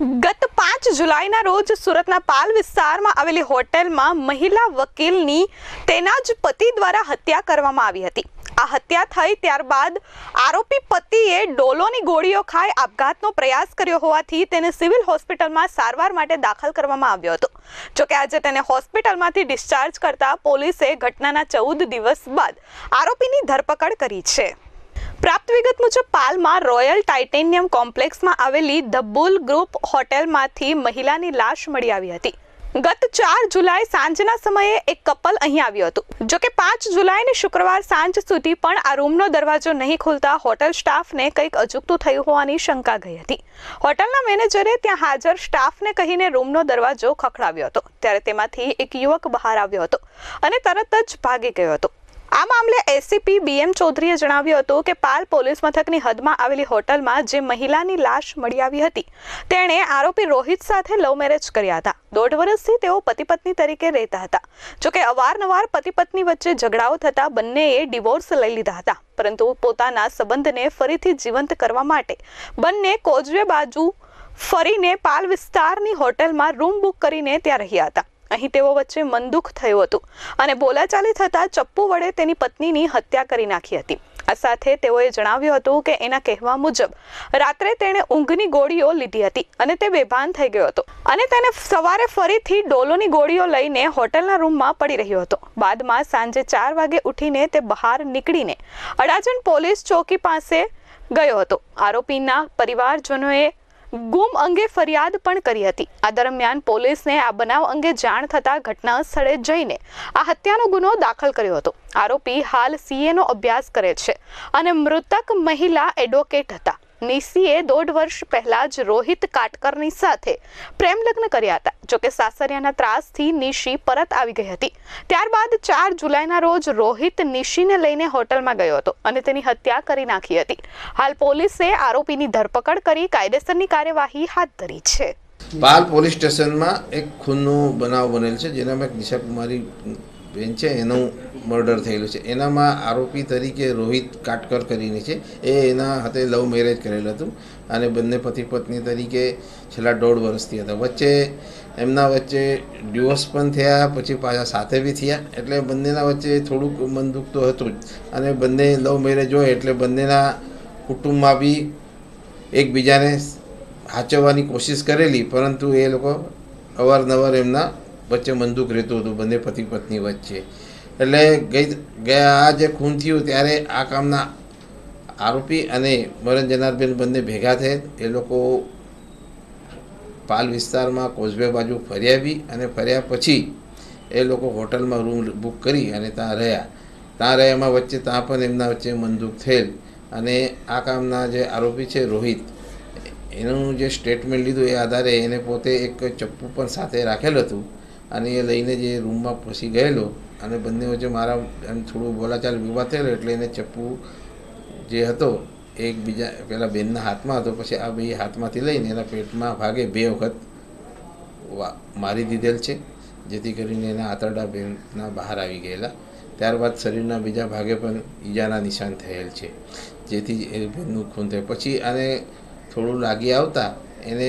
ગત પાંચ જુલાઈના રોજ સુરતના પાલ વિસ્તારમાં આવેલી હોટેલમાં મહિલા વકીલની તેના જ પતિ દ્વારા હત્યા કરવામાં આવી હતી. આ હત્યા થઈ ત્યારબાદ આરોપી પતિએ ડોલોની ગોળીઓ ખાઈ આપઘાતનો પ્રયાસ કર્યો હોવાથી તેને સિવિલ હોસ્પિટલમાં સારવાર માટે દાખલ કરવામાં આવ્યો હતો. જોકે આજે તેને હોસ્પિટલમાંથી ડિસ્ચાર્જ કરતા પોલીસે ઘટનાના ચૌદ દિવસ બાદ આરોપીની ધરપકડ કરી છે. પ્રાપ્ત વિગત મુજબ પાલમાં રોયલ ટાઇટેનિયમ કોમ્પ્લેક્સમાં આવેલી ધ બુલ ગ્રુપ હોટેલમાંથી મહિલાની લાશ મળી આવી હતી. ગત ચાર જુલાઈ સાંજના સમયે એક કપલ અહીં આવ્યું હતું. જોકે પાંચ જુલાઈને શુક્રવાર સાંજ સુધી પણ આ રૂમનો દરવાજો નહીં ખુલતા હોટેલ સ્ટાફને કંઈક અજુગતું થયું હોવાની શંકા ગઈ હતી. હોટલના મેનેજરે ત્યાં હાજર સ્ટાફને કહીને રૂમનો દરવાજો ખખડાવ્યો હતો. ત્યારે તેમાંથી એક યુવક બહાર આવ્યો હતો અને તરત જ ભાગી ગયો હતો. આ મામલે એસીપી બીએમ ચૌધરીએ જણાવ્યું હતું કે પાલ પોલીસ મથકની હદમાં આવેલી હોટલમાં જે મહિલાની લાશ મળી આવી હતી, તેણે આરોપી રોહિત સાથે લવ મેરેજ કર્યા હતા. દોઢ વર્ષથી તેઓ પતિ પત્ની તરીકે રહેતા હતા. જોકે અવારનવાર પતિ પત્ની વચ્ચે ઝઘડાઓ થતા બંનેએ ડિવોર્સ લઈ લીધા હતા. પરંતુ પોતાના સંબંધને ફરીથી જીવંત કરવા માટે બંને કોઝવે બાજુ ફરીને પાલ વિસ્તારની હોટલમાં રૂમ બુક કરીને ત્યાં રહ્યા હતા. અહીં તેઓ વચ્ચે મનદુખ થયું હતું અને બોલાચાલી થતાં ચપ્પુ વડે તેની પત્નીની હત્યા કરી નાખી હતી. આ સાથે તેઓએ જણાવ્યું હતું કે એના કહેવા મુજબ, રાત્રે તેણે ઊંઘની ગોળીઓ લીધી હતી અને તે બેભાન થઈ ગયો હતો અને તેને સવારે ફરીથી ડોલોની ગોળીઓ લઈને હોટલના રૂમમાં પડી રહ્યો હતો. બાદમાં સાંજે ચાર વાગે ઉઠીને તે બહાર નીકળીને અડાજણ પોલીસ ચોકી પાસે ગયો હતો. આરોપીના પરિવારજનોએ ગુમ અંગે ફરિયાદ પણ કરી હતી. આ દરમિયાન પોલીસને આ બનાવ અંગે જાણ થતાં ઘટના સ્થળે જઈને આ હત્યાનો ગુનો દાખલ કર્યો હતો. આરોપી હાલ સીએનો અભ્યાસ કરે છે અને મૃતક મહિલા એડવોકેટ હતા. નિશીએ દોઢ વર્ષ પહેલા જ રોહિત કાટકરની સાથે પ્રેમ લગ્ન કર્યા હતા. જોકે સાસરિયાના ત્રાસથી નિશી પરત આવી ગઈ હતી. ત્યારબાદ ચાર જુલાઈના રોજ રોહિત નિશીને લઈને હોટલમાં ગયો હતો અને તેની હત્યા કરી નાખી હતી. હાલ પોલીસે આરોપીની ધરપકડ કરી કાયદેસરની કાર્યવાહી હાથ ધરી છે. પાલ પોલીસ સ્ટેશનમાં એક ખૂનનો બનાવ બનેલ છે, જેનામાં દિશા કુમારી બેન છે, એનું મર્ડર થયેલું છે. એનામાં આરોપી તરીકે રોહિત કાટકર કરીને છે. એ એના હાથે લવ મેરેજ કરેલું હતું અને બંને પતિ પત્ની તરીકે છેલ્લા દોઢ વર્ષથી હતા. વચ્ચે એમના વચ્ચે ડિવોર્સ પણ થયા, પછી પાછા સાથે બી થયા. એટલે બંનેના વચ્ચે થોડુંક મન દુઃખ તો હતું જ. અને બંને લવ મેરેજ હોય એટલે બંનેના કુટુંબમાં બી એકબીજાને સાચવવાની કોશિશ કરેલી. પરંતુ એ લોકો અવારનવાર એમના વચ્ચે મંદુક રહેતું હતું, બંને પતિ પત્ની વચ્ચે. એટલે ગઈ ગયા આ જે ખૂન થયું ત્યારે આ કામના આરોપી અને મરણ જનારબેન બંને ભેગા થયેલ એ લોકો પાલ વિસ્તારમાં કોઝવે બાજુ ફર્યા આવી અને ફર્યા પછી એ લોકો હોટલમાં રૂમ બુક કરી અને ત્યાં રહ્યા. ત્યાં રહ્યામાં વચ્ચે ત્યાં પણ એમના વચ્ચે મંદુક થયેલ. અને આ કામના જે આરોપી છે રોહિત, એનું જે સ્ટેટમેન્ટ લીધું એ આધારે એને પોતે એક ચપ્પુ પણ સાથે રાખેલ હતું. અને એ લઈને જે રૂમમાં પછી ગયેલો અને બંને વચ્ચે મારા એમ થોડું બોલાચાલ વિવાદ થયેલો એટલે એને ચપ્પુ જે હતો, એકબીજા પેલા બેનના હાથમાં હતો, પછી આ બે હાથમાંથી લઈને એના પેટમાં ભાગે બે વખત મારી દીધેલ છે, જેથી કરીને એના આંતરડા બેનના બહાર આવી ગયેલા. ત્યારબાદ શરીરના બીજા ભાગે પણ ઈજાના નિશાન થયેલ છે, જેથી એ બેનનું ખૂન થયું. પછી આને થોડું લાગી આવતા એને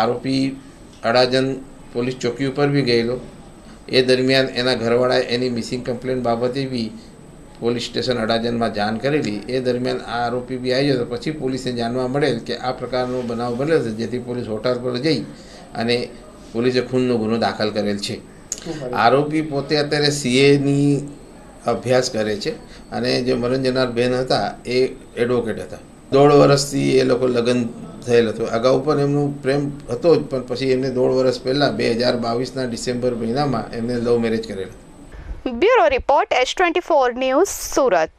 આરોપી અડાજન પોલીસ ચોકી ઉપર બી ગયેલો. એ દરમિયાન એના ઘરવાળાએ એની મિસિંગ કમ્પ્લેન બાબતે બી પોલીસ સ્ટેશન અડાજનમાં જાણ કરેલી. એ દરમિયાન આ આરોપી બી આવી જતો. પછી પોલીસને જાણવા મળેલ કે આ પ્રકારનો બનાવ બનેલો છે જેથી પોલીસ હોટલ પર જઈ અને પોલીસે ખૂનનો ગુનો દાખલ કરેલ છે. આરોપી પોતે અત્યારે સીએની અભ્યાસ કરે છે અને જે મરણ જનાર બેન હતા એ એડવોકેટ હતા. દોઢ વર્ષથી એ લોકો લગ્ન થયેલ હતો. અગાઉ પણ એમનું પ્રેમ હતો જ, પણ પછી એમને દોઢ વર્ષ પહેલાં, બે હજાર બાવીસના ડિસેમ્બર મહિનામાં એમને લવ મેરેજ કરેલ. Bureau report S twenty four news Surat.